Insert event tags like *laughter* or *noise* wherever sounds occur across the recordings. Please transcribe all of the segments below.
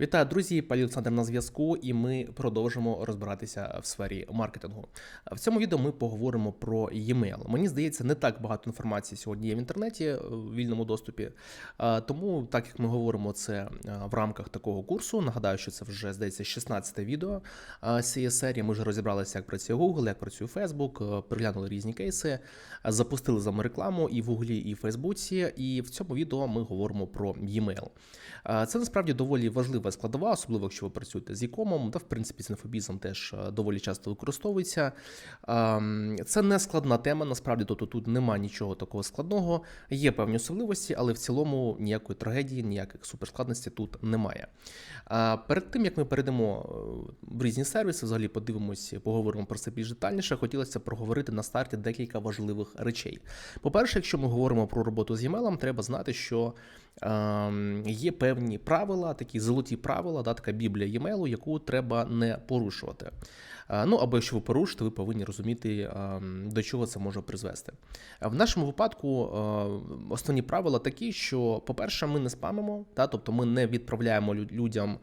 Вітаю, друзі! Пані Олександр на зв'язку, і ми продовжимо розбиратися в сфері маркетингу. В цьому відео ми поговоримо про e-mail. Мені здається, не так багато інформації сьогодні є в інтернеті е, в вільному доступі. Е, Тому, так як ми говоримо це е, в рамках такого курсу, нагадаю, що це вже здається 16-те відео цієї серії. Ми вже розібралися, як працює Google, як працює Facebook, переглянули різні кейси, запустили з вами рекламу і в Google, і в Фейсбуці. І в цьому відео ми говоримо про e-mail. Це насправді доволі важлива складова, особливо якщо ви працюєте з e-comом, та в принципі з інфобізом теж е, доволі часто використовується. Ем, Це не складна тема, насправді, тобто тут немає нічого такого складного. Є певні особливості, але в цілому ніякої трагедії, ніяких суперскладностей тут немає. Перед тим як ми перейдемо е, в різні сервіси, взагалі подивимося, поговоримо про це більш детальніше. Хотілося проговорити на старті декілька важливих речей. По-перше, якщо ми говоримо про роботу з e-mail, треба знати, що є певні правила, такі золоті правила, да, така біблія e-mail, яку треба не порушувати. Ну або якщо ви порушите, ви повинні розуміти, до чого це може призвести. В нашому випадку основні правила такі, що, по-перше, ми не спамимо, та, тобто ми не відправляємо людям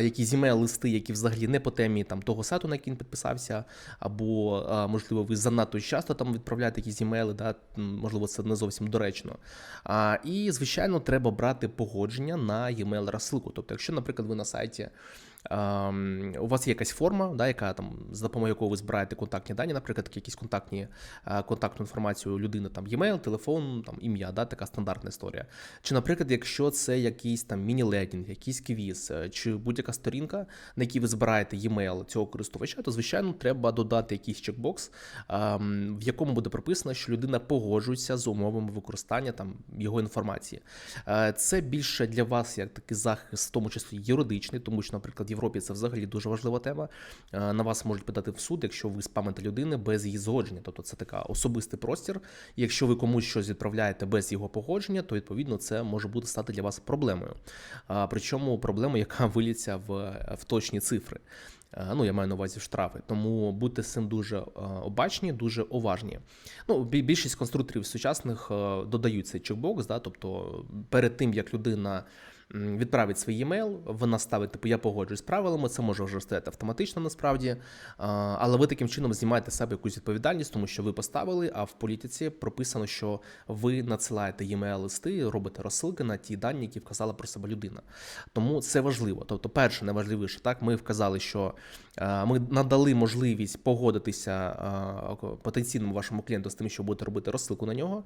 якісь імейл-листи, які взагалі не по темі там, того сайту, на який він підписався, або, можливо, ви занадто часто там відправляєте якісь імейли, да, можливо, це не зовсім доречно. І, звичайно, треба брати погодження на e-mail розсилку. Тобто, якщо, наприклад, ви на сайті. У вас є якась форма, да, яка там за допомогою якої ви збираєте контактні дані, наприклад, якісь контактні е, контактну інформацію людини, там e-mail, телефон, там ім'я, да, така стандартна історія. Чи, наприклад, якщо це якийсь там міні-ледінг, якийсь квіз, е, чи будь-яка сторінка, на якій ви збираєте e-mail цього користувача, то звичайно треба додати якийсь чекбокс, в якому буде прописано, що людина погоджується з умовами використання там його інформації. Е, Це більше для вас як такий захист, в тому числі юридичний, тому що, наприклад, Європі це взагалі дуже важлива тема. Е, На вас можуть подати в суд, якщо ви спамите людини без її згодження. Тобто це така особистий простір. Якщо ви комусь щось відправляєте без його погодження, то відповідно це може бути стати для вас проблемою. Причому проблемою, яка *laughs* виліться в, в точні цифри. Е, Ну, я маю на увазі штрафи, тому будьте з цим дуже е, обачні, дуже уважні. Ну, більшість конструкторів сучасних додають цей чекбокс, да, тобто перед тим як людина відправить свій емейл, вона ставить, типу, я погоджуюсь з правилами, це може вже стояти автоматично насправді. Але ви таким чином знімаєте з себе якусь відповідальність, тому що ви поставили, а в політиці прописано, що ви надсилаєте e-mail листи, робите розсилки на ті дані, які вказала про себе людина. Тому це важливо. Тобто, перше, найважливіше, так, ми вказали, що е, ми надали можливість погодитися е, потенційному вашому клієнту з тим, що будете робити розсилку на нього.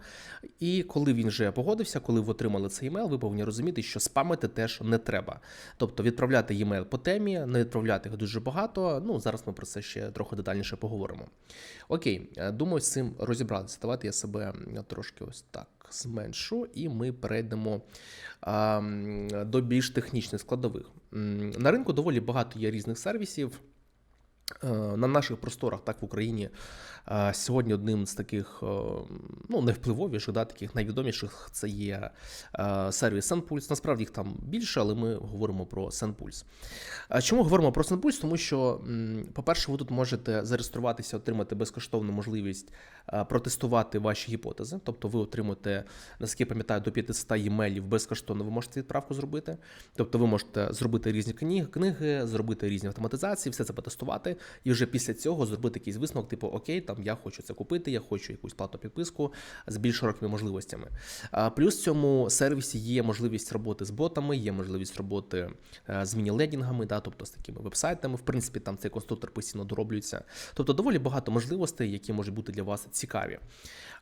І коли він вже погодився, коли ви отримали цей емейл, ви повинні розуміти, що спамити теж не треба. Тобто відправляти e-mail по темі, не відправляти їх дуже багато. Ну зараз ми про це ще трохи детальніше поговоримо. Окей, е, думаю, з цим розібратися. Давайте я себе трошки ось так зменшу, і ми перейдемо а, до більш технічних складових. На ринку доволі багато є різних сервісів. Е, На наших просторах, так в Україні, е, сьогодні одним з таких е, ну, найвпливовіших, да, таких найвідоміших це є сервіс SendPulse. Насправді їх там більше, але ми говоримо про SendPulse. Чому говоримо про SendPulse? Тому що, по-перше, ви тут можете зареєструватися, отримати безкоштовну можливість протестувати ваші гіпотези. Тобто ви отримуєте, наскільки я пам'ятаю, до 500 емейлів безкоштовно ви можете відправку зробити. Тобто ви можете зробити різні книги, книги, зробити різні автоматизації, все це потестувати, і вже після цього зробити якийсь висновок, типу Окей, там я хочу це купити, я хочу якусь платну підписку з більш широкими можливостями. Плюс в цьому сервісі є можливість роботи з ботами, є можливість роботи е, з міні-лендінгами, да, тобто з такими вебсайтами. В принципі, там цей конструктор постійно дороблюється. Тобто доволі багато можливостей, які можуть бути для вас цікаві.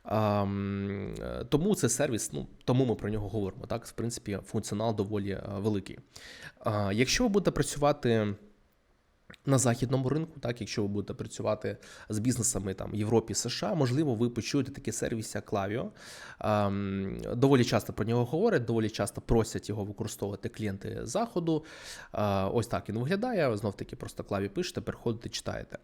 Е, Тому це сервіс, ну тому ми про нього говоримо. Так, в принципі, функціонал доволі е, великий. Якщо ви будете працювати. На західному ринку, так, якщо ви будете працювати з бізнесами там Європі, США, можливо, ви почуєте такий сервіс, як Klaviyo. Ем, Доволі часто про нього говорять, доволі часто просять його використовувати клієнти заходу. Е, Ось так він виглядає. Знов таки, просто Klaviyo пишете, переходите, читаєте.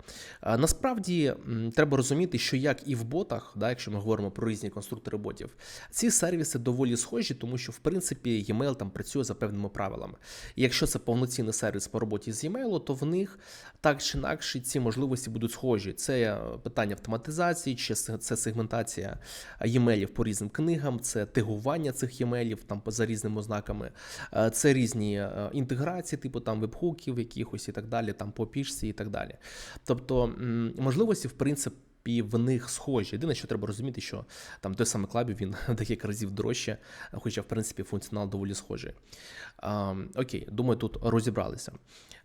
Е, Насправді треба розуміти, що як і в ботах, да, якщо ми говоримо про різні конструктори ботів, ці сервіси доволі схожі, тому що в принципі e-mail там працює за певними правилами. І якщо це повноцінний сервіс по роботі з e-mail, то в них так чи інакше ці можливості будуть схожі. Це е, питання автоматизації, чи це сегментація емейлів по різним книгам, це тегування цих емейлів там за різними ознаками, е, це різні е, інтеграції, типу там вебхуків якихось і так далі, там по пішці і так далі. Тобто можливості, в принципі. І в них схожі. Єдине, що треба розуміти, що там той самий клабів він *laughs* декілька разів дорожче, хоча, в принципі, функціонал доволі схожий. А, окей, думаю, тут розібралися.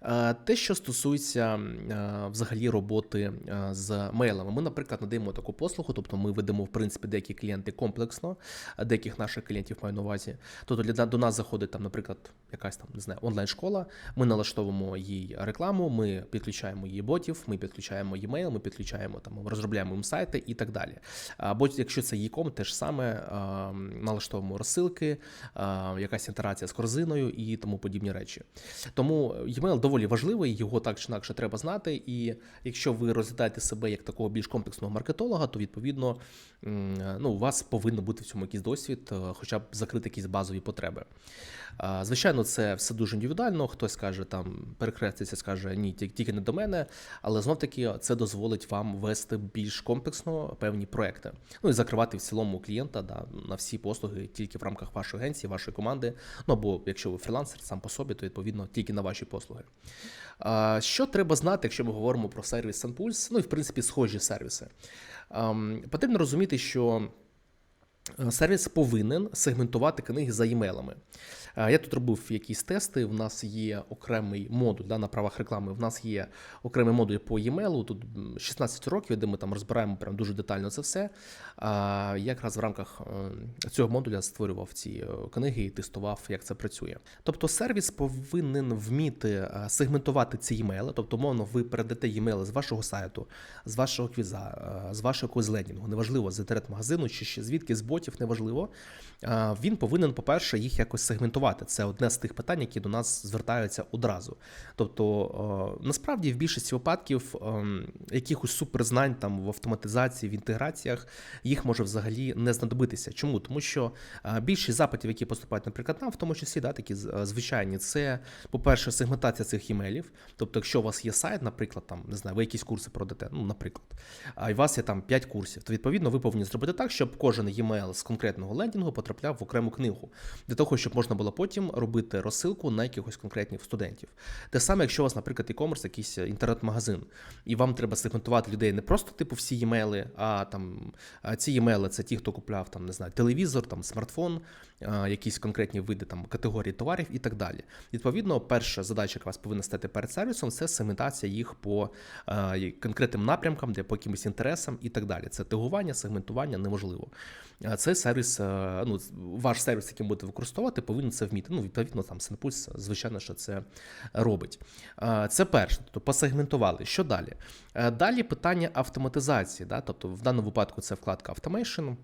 А, те, що стосується а, взагалі роботи а, з мейлами, ми, наприклад, надаємо таку послугу, тобто ми ведемо, в принципі, деякі клієнти комплексно, деяких наших клієнтів маю на увазі. Тобто для до нас заходить там, наприклад, якась там не знаю, онлайн-школа. Ми налаштовуємо їй рекламу, ми підключаємо її ботів, ми підключаємо e-mail, ми підключаємо там розробляємо їм сайти і так далі. Або якщо це e-com, те саме налаштовуємо розсилки, якась інтерація з корзиною і тому подібні речі. Тому e-mail доволі важливий, його так чи інакше треба знати. І якщо ви розглядаєте себе як такого більш комплексного маркетолога, то відповідно ну, у вас повинен бути в цьому якийсь досвід, хоча б закрити якісь базові потреби. Звичайно, це все дуже індивідуально. Хтось каже, там перекреслиться, скаже ні, тільки не до мене, але знов таки це дозволить вам вести більш комплексно певні проекти. Ну і закривати в цілому клієнта да, на всі послуги тільки в рамках вашої агенції, вашої команди. Ну або якщо ви фрілансер сам по собі, то відповідно тільки на ваші послуги. Що треба знати, якщо ми говоримо про сервіс SunPulse, ну і в принципі схожі сервіси. Потрібно розуміти, що. Е, сервіс повинен сегментувати книги за імейлами. Е, я тут робив якісь тести. В нас є окремий модуль да, на правах реклами. В нас є окремий модуль по e-mail, Тут 16 років, де ми там розбираємо прям дуже детально це все. Я якраз в рамках е, цього модуля створював ці книги і тестував, як це працює. Тобто, сервіс повинен вміти сегментувати ці імейли, тобто, мовно, ви передаєте e-mail з вашого сайту, з вашого квіза, з вашого якогось лендінгу, неважливо з інтернет-магазину чи ще звідки з ботів, неважливо. Він повинен, по-перше, їх якось сегментувати. Це одне з тих питань, які до нас звертаються одразу. Тобто, насправді, в більшості випадків ем, якихось суперзнань там в автоматизації, в інтеграціях їх може взагалі не знадобитися. Чому? Тому що більшість запитів, які поступають, наприклад, нам, в тому числі, да, такі звичайні, це, по-перше, сегментація цих імейлів. Тобто, якщо у вас є сайт, наприклад, там не знаю, ви якісь курси продате, ну, наприклад, а у вас є там 5 курсів, то відповідно ви повинні зробити так, щоб кожен e-mail з конкретного лендінгу потрапляв в окрему книгу, для того, щоб можна було потім робити розсилку на якихось конкретних студентів. Те саме, якщо у вас, наприклад, e-commerce, якийсь інтернет-магазин, і вам треба сегментувати людей не просто типу всі e-mail, а там ці e-mail це ті, хто купляв там, не знаю, телевізор, там смартфон, якісь конкретні види там категорії товарів і так далі. Відповідно, перша задача, яка вас повинна стати перед сервісом, це сегментація їх по конкретним напрямкам, де по якимось інтересам і так далі. Це тегування, сегментування неможливо. Це сервіс, ну ваш сервіс, який будете використовувати, повинен це вміти. Ну, відповідно, там Синпульс, звичайно, що це робить. Це перше, тобто посегментували. Що далі? Далі питання автоматизації. Да? Тобто, в даному випадку це вкладка Automation.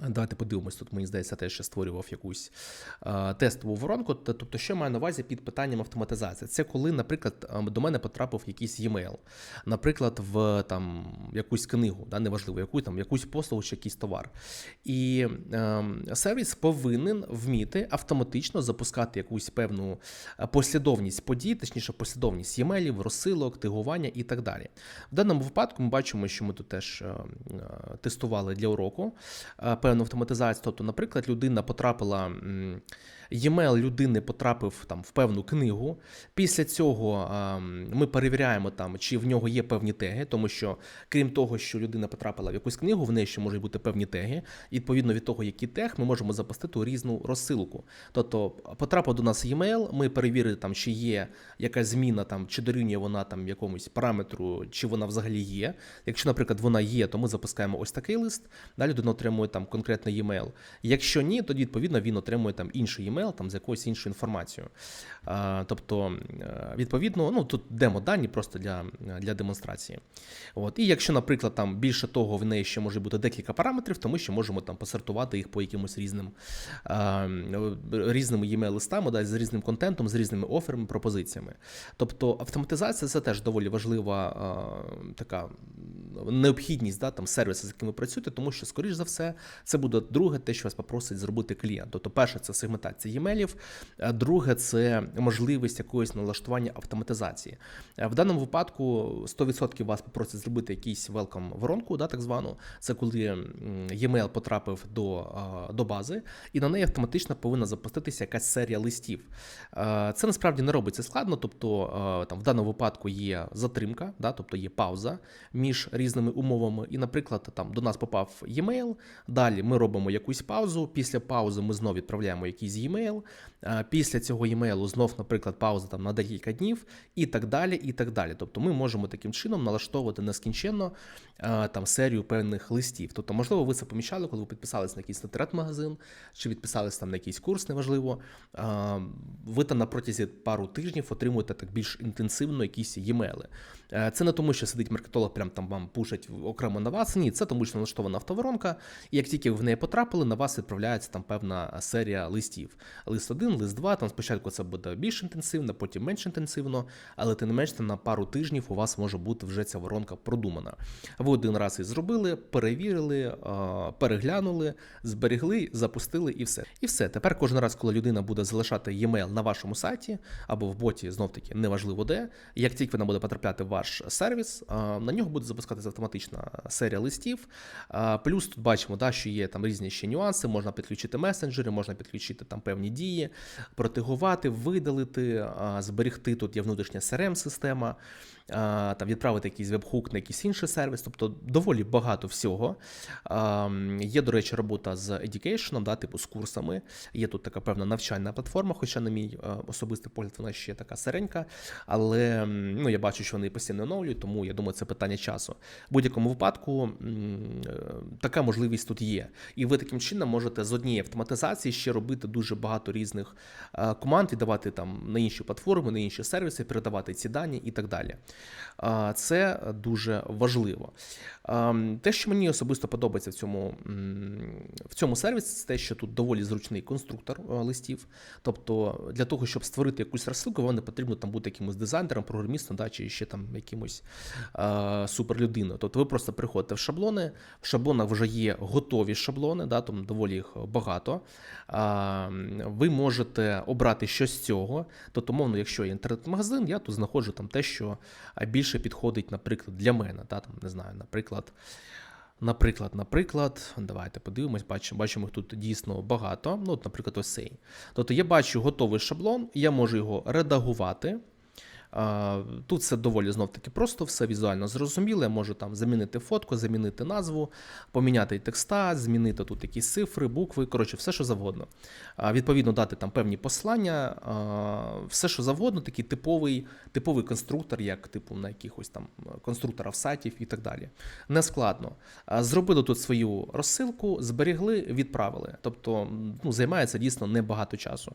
Давайте подивимось, тут мені здається, теж ще створював якусь а, тестову воронку. Тобто, що маю на увазі під питанням автоматизації? Це коли, наприклад, до мене потрапив якийсь e-mail, наприклад, в там якусь книгу, да, неважливо, яку там якусь послугу чи якийсь товар. І е, сервіс повинен вміти автоматично запускати якусь певну послідовність подій, точніше, послідовність e-mailів, розсилок, тегування і так далі. В даному випадку ми бачимо, що ми тут теж е, тестували для уроку певну автоматизацію. Тобто, наприклад, людина потрапила e-mail людини потрапив там в певну книгу. Після цього ми перевіряємо, там, чи в нього є певні теги, тому що, крім того, що людина потрапила в якусь книгу, в неї ще можуть бути певні теги. Відповідно від того, які тег, ми можемо запустити різну розсилку. Тобто потрапив до нас e-mail, ми перевірили, там, чи є якась зміна, там, чи дорівнює вона там якомусь параметру, чи вона взагалі є. Якщо, наприклад, вона є, то ми запускаємо ось такий лист. Далі людина отримує там конкретний e-mail. Якщо ні, тоді відповідно він отримує там інший e-mail, email там з якоюсь іншою інформацією. Тобто, е, відповідно, ну тут демо-дані просто для для демонстрації. От. І якщо, наприклад, там більше того, в неї ще може бути декілька параметрів, то ми ще можемо там посортувати їх по якимось різним різними e-mail листами да, з різним контентом, з різними оферами, пропозиціями. Тобто автоматизація це теж доволі важлива така необхідність да, там, сервісу, з якими працюєте, тому що, скоріш за все, це буде друге, те, що вас попросить зробити клієнт. Тобто, перше, це сегментація це e-mailів. Е, Друге, це можливість якоїсь налаштування автоматизації. Е, В даному випадку 100% вас попросять зробити якийсь welcome воронку, да, так звану. Це коли e-mail потрапив до, е, до бази, і на неї автоматично повинна запуститися якась серія листів. Це насправді не робиться складно, тобто там в даному випадку є затримка, да, тобто є пауза між різними умовами. І, наприклад, там до нас попав e-mail, далі ми робимо якусь паузу. Після паузи ми знов відправляємо якийсь e-mail. Е, Після цього e-mail знов, наприклад, пауза там на декілька днів, і так далі. і так далі. Тобто ми можемо таким чином налаштовувати нескінченно там серію певних листів. Тобто, можливо, ви це помічали, коли ви підписались на якийсь інтернет-магазин, чи відписались там на якийсь курс, неважливо. Ви там на протязі пару тижнів отримуєте так більш інтенсивно якісь e-mail. Е, Це не тому, що сидить маркетолог, прям там вам пушить окремо на вас. Ні, це тому, що налаштована автоворонка, і як тільки ви в неї потрапили, на вас відправляється там певна серія листів. Лист 1, лист 2, там спочатку це буде більш інтенсивно, потім менш інтенсивно, але тим не менш на пару тижнів у вас може бути вже ця воронка продумана. Ви один раз її зробили, перевірили, е, переглянули, зберегли, запустили і все. І все. Тепер кожен раз, коли людина буде залишати e-mail на вашому сайті або в боті, знов таки неважливо де, як тільки вона буде потрапляти в ваш сервіс, е, на нього буде запускатися автоматична серія листів. Е, Плюс тут бачимо, да, що є там різні ще нюанси, можна підключити месенджери, можна підключити там певні дії, протигувати, видалити, е, зберегти. Тут є внутрішня CRM-система, е, там відправити якийсь веб-хук на якийсь інший сервіс, тобто доволі багато всього. Є, до речі, робота з education, да, типу з курсами. Є тут така певна навчальна платформа, хоча, на мій особистий погляд, вона ще така серенька. Але ну, я бачу, що вони постійно оновлюють, тому я думаю, це питання часу. В будь-якому випадку е, така можливість тут є. І ви таким чином можете з однієї автоматизації ще робити дуже багато різних е, команд, віддавати там на інші платформи, на інші сервіси, передавати ці дані і так далі. Це дуже важливо. Ем, Те, що мені особисто подобається в цьому, в цьому сервісі, це те, що тут доволі зручний конструктор е, листів. Тобто, для того, щоб створити якусь розсилку, вам не потрібно там бути якимось дизайнером, програмістом, да, чи ще там якимось е, суперлюдиною. Тобто ви просто приходите в шаблони, в шаблонах вже є готові шаблони, да, там доволі їх багато. А, ви можете обрати щось з цього. Тобто, мовно, якщо є інтернет-магазин, я тут знаходжу там те, що більше підходить, наприклад, для мене. Да, там, не знаю, наприклад. Наприклад, наприклад, давайте подивимось, бачимо, бачимо, тут дійсно багато. Ну, от, наприклад, ось цей. Тобто я бачу готовий шаблон, я можу його редагувати. Тут все доволі знов таки просто, все візуально зрозуміло. Я можу там замінити фотку, замінити назву, поміняти текста, змінити тут якісь цифри, букви, коротше, все, що завгодно. Відповідно, дати там певні послання, все, що завгодно, такий типовий, типовий конструктор, як типу на якихось там конструкторах сайтів і так далі. Не складно. А, Зробили тут свою розсилку, зберегли, відправили. Тобто, ну, займає це дійсно небагато часу.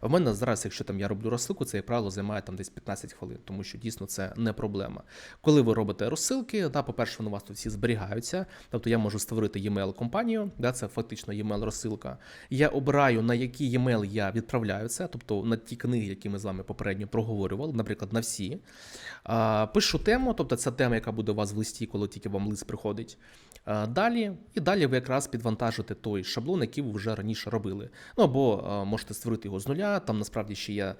В мене зараз, якщо там я роблю розсилку, це, як правило, займає там десь 15 хвилин, тому що дійсно це не проблема. Коли ви робите розсилки, да, по-перше, вони у вас тут всі зберігаються. Тобто я можу створити e-mail компанію, да, це фактично e-mail розсилка. Я обираю, на який e-mail я відправляю це, тобто на ті книги, які ми з вами попередньо проговорювали, наприклад, на всі. А, Пишу тему, тобто це тема, яка буде у вас в листі, коли тільки вам лист приходить. А, Далі, і далі ви якраз підвантажите той шаблон, який ви вже раніше робили. Ну або можете створити його з нуля. Там насправді ще є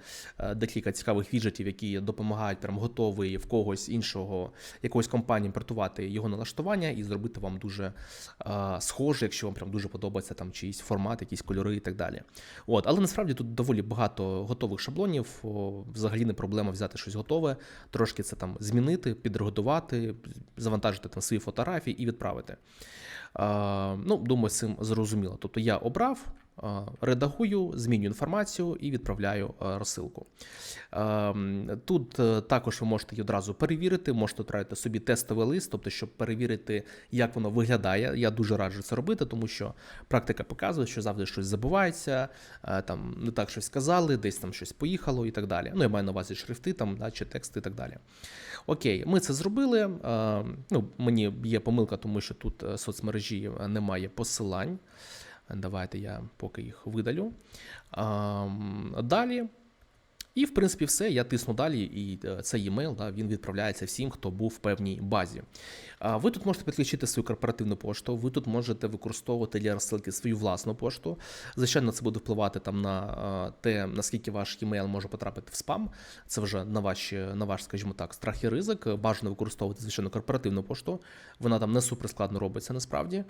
декілька цікавих віджитів, які допомагають прям готовий в когось іншого якоїсь компанії імпортувати його налаштування і зробити вам дуже а, схоже, якщо вам прям дуже подобається там чийсь формат, якісь кольори і так далі. От, але насправді тут доволі багато готових шаблонів. Взагалі не проблема взяти щось готове, трошки це там змінити, підредагувати, завантажити там свої фотографії і відправити. А, ну, думаю, з цим зрозуміло. Тобто я обрав. А, Редагую, змінюю інформацію і відправляю розсилку. Ем, Тут е, також ви можете її одразу перевірити, можете відправити собі тестовий лист, тобто, щоб перевірити, як воно виглядає. Я дуже раджу це робити, тому що практика показує, що завжди щось забувається, е, там не так щось сказали, десь там щось поїхало і так далі. Ну, я маю на увазі шрифти там, да, чи тексти і так далі. Окей, ми це зробили. Е, Ну, Мені є помилка, тому що тут е, соцмережі немає посилань. Давайте я поки їх видалю. Далі. І в принципі все. Я тисну далі, і е, цей емейл да, він відправляється всім, хто був в певній базі. Ви тут можете підключити свою корпоративну пошту, ви тут можете використовувати для розсилки свою власну пошту. Звичайно, це буде впливати там на те, наскільки ваш емейл може потрапити в спам. Це вже на ваші, на ваш, скажімо так, страх і ризик. Бажано використовувати звичайно корпоративну пошту. Вона там не суперскладно робиться насправді.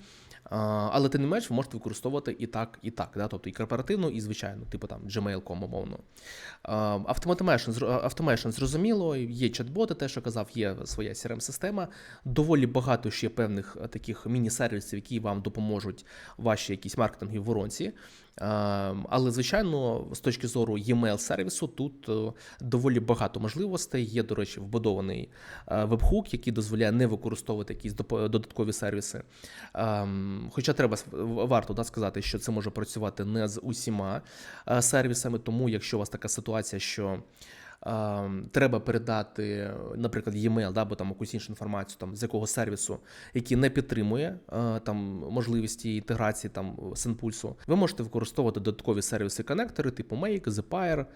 Але тим не менш, ви можете використовувати і так, і так. Да? Тобто і корпоративну, і звичайну, типу там Gmail.com, умовно. Automation, Automation зрозуміло, є чат-боти, те, що казав, є своя CRM-система. Доволі багато ще певних е, таких міні-сервісів, які вам допоможуть ваші якісь маркетингові воронці. Але, звичайно, з точки зору e-mail сервісу, тут е, доволі багато можливостей. Є, до речі, вбудований е, вебхук, який дозволяє не використовувати якісь додаткові сервіси. Хоча треба варто да, сказати, що це може працювати не з усіма сервісами, тому якщо у вас така ситуація, що треба передати, наприклад, e-mail, да, або там якусь іншу інформацію там з якого сервісу, який не підтримує там можливості інтеграції там Сенпульсу, ви можете використовувати додаткові сервіси коннектори, типу Make, Zapier,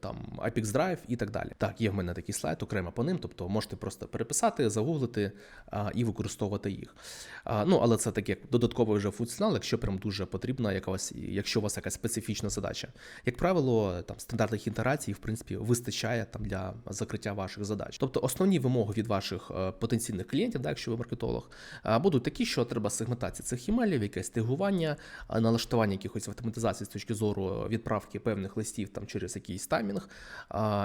там Apex Drive і так далі. Так, є в мене такий слайд окремо по ним, тобто можете просто переписати, загуглити і використовувати їх. Ну, але це таке додатковий вже функціонал, якщо прям дуже потрібна якась, якщо у вас якась специфічна задача. Як правило, там стандартних інтеграцій інтеграції, в принципі, вистачає там для закриття ваших задач. Тобто основні вимоги від ваших е, потенційних клієнтів, да, якщо ви маркетолог, е, будуть такі, що треба сегментація цих імейлів, якесь тегування, е, налаштування якихось автоматизації з точки зору відправки певних листів там через якийсь таймінг.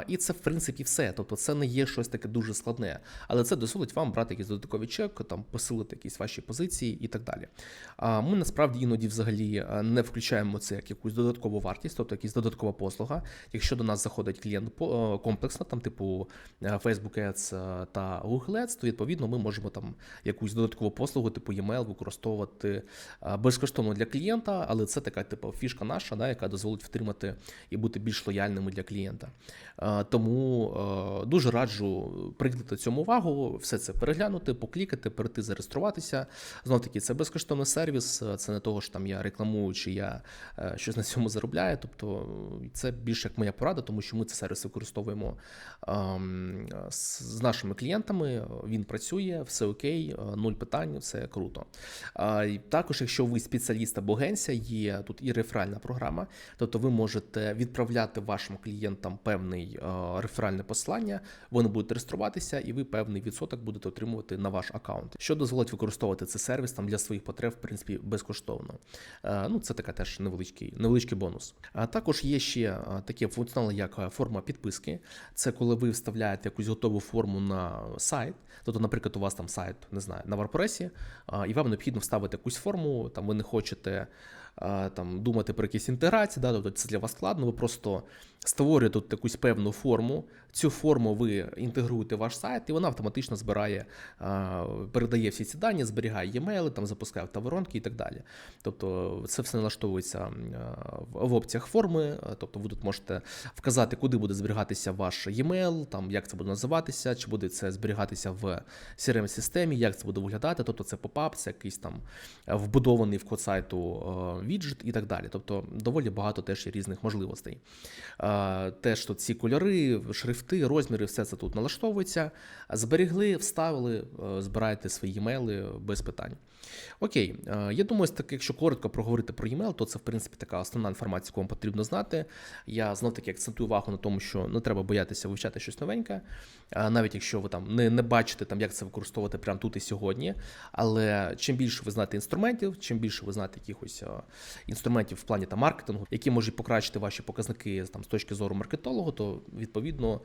І це, в принципі, все. Тобто, це не є щось таке дуже складне, але це дозволить вам брати якийсь додатковий чек, там посилити якісь ваші позиції і так далі. Ми насправді іноді взагалі не включаємо це як якусь додаткову вартість, тобто якась додаткова послуга. Якщо до нас заходить клієнт е, комплексно, там, типу е, Facebook Ads е, та Google Ads, то відповідно ми можемо там якусь додаткову послугу, типу e-mail, використовувати безкоштовно для клієнта, але це така типу фішка наша, да, яка дозволить втримати і бути більш лояльними для клієнта. Тому дуже раджу приділити цьому увагу, все це переглянути, поклікати, перейти, зареєструватися. Знов таки, це безкоштовний сервіс, це не того, що там я рекламую, чи я щось на цьому заробляю. Тобто це більше як моя порада тому що ми цей сервіс використовуємо ем, з нашими клієнтами. Він працює, все окей, е, нуль питань, все круто. Також, якщо ви спеціаліст або агенція, є тут і реферальна програма, тобто ви можете відправляти вашим клієнтам певний е, реферальне послання, вони будуть реєструватися, і ви певний відсоток будете отримувати на ваш аккаунт, що дозволить використовувати цей сервіс там для своїх потреб, в принципі, безкоштовно. Е, ну, це така теж невеличкий невеличкий бонус. А також є ще такі функціонали як е, форма підписки. Це коли ви вставляєте якусь готову форму на сайт. Тобто, наприклад, у вас там сайт не знаю, на WordPress, і вам необхідно вставити якусь форму, там ви не хочете там думати про якісь інтеграції, да, тобто це для вас складно, ви просто створюєте тут якусь певну форму. Цю форму ви інтегруєте в ваш сайт, і вона автоматично збирає, передає всі ці дані, зберігає e-mail, там запускає автоворонки і так далі. Тобто це все налаштовується в опціях форми, тобто ви тут можете вказати, куди буде зберігатися ваш e-mail, там як це буде називатися, чи буде це зберігатися в crm системі як це буде виглядати. Тобто це попап, це якийсь там вбудований в код сайту віджит і так далі. Тобто доволі багато теж є різних можливостей. Теж тут ці кольори, шрифти, розміри, все це тут налаштовується. Зберігли, вставили, е, збирайте свої емейли без питань. Окей, е, я думаю, так, якщо коротко проговорити про e-mail, то це в принципі така основна інформація, яку вам потрібно знати. Я знов таки акцентую увагу на тому, що не треба боятися вивчати щось новеньке, навіть якщо ви там не не бачите, там, як це використовувати прямо тут і сьогодні. Але чим більше ви знаєте інструментів, чим більше ви знаєте якихось інструментів в плані та маркетингу, які можуть покращити ваші показники там з точки зору маркетологу, то відповідно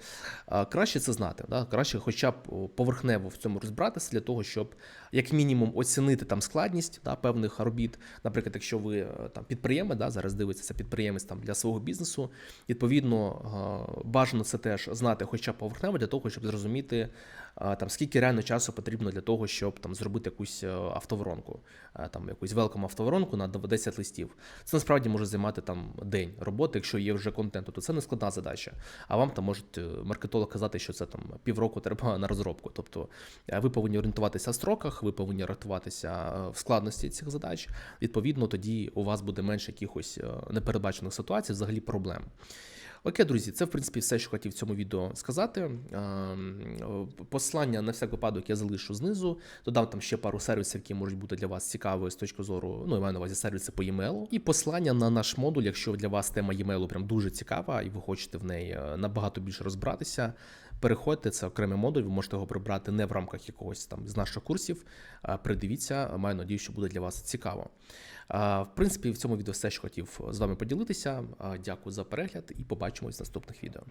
краще це знати. Да? Краще, хоча б поверхнево в цьому розбиратися для того, щоб як мінімум оцінити там складність да, певних робіт. Наприклад, якщо ви е, там підприємець, да, зараз дивиться підприємець там для свого бізнесу, відповідно бажано це теж знати, хоча б поверхнево для того, щоб зрозуміти там скільки реально часу потрібно для того, щоб там зробити якусь е, автоворонку, там якусь велком автоворонку на 10 листів. Це насправді може займати там день роботи, якщо є вже контент, то це не складна задача. А вам там можуть е, маркетолог казати, що це там півроку треба *laughs* на розробку. Тобто ви повинні орієнтуватися в строках, ви повинні орієнтуватися в складності цих задач. Відповідно, тоді у вас буде менше якихось е, непередбачених ситуацій, взагалі проблем. Окей, друзі, це в принципі все, що хотів в цьому відео сказати. Ем, Послання на всяк випадок я залишу знизу. Додам там ще пару сервісів, які можуть бути для вас цікаві з точки зору, ну, я маю на увазі сервіси по e-mail. І послання на наш модуль, якщо для вас тема e-mail прям дуже цікава, і ви хочете в неї е, набагато більше розбиратися. Переходьте, це окремий модуль, ви можете його прибрати не в рамках якогось там з наших курсів. Придивіться, маю надію, що буде для вас цікаво. В принципі, в цьому відео все, що хотів з вами поділитися. Дякую за перегляд і побачимось в наступних відео.